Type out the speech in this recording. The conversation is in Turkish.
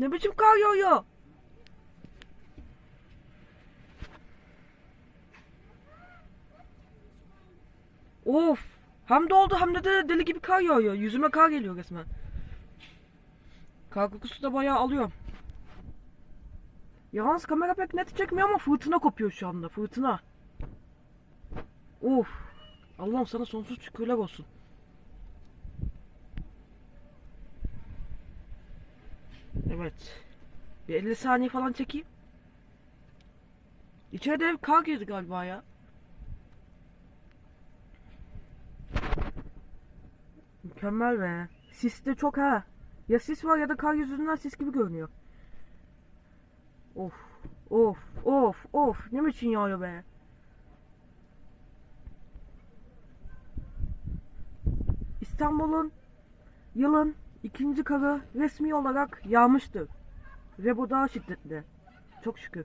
Ne biçim kar yağıyor? Of. Hem de oldu hem de, de deli gibi kar yağıyor. Yüzüme kar geliyor resmen. Kar kokusu da bayağı alıyorum. Yalnız kamera pek net çekmiyor ama fırtına kopuyor şu anda. Fırtına. Of. Allah'ım sana sonsuz şükürler olsun. Evet. Bir 50 saniye falan çekeyim. İçeride ev kar girdi galiba ya. Mükemmel be. Sis de çok ha. Ya sis var ya da kar yüzünden sis gibi görünüyor. Of. Of. Of. Of. Ne biçim yağıyor be. İstanbul'un yılın ikinci karı resmi olarak yağmıştır. Ve bu daha şiddetli. Çok şükür.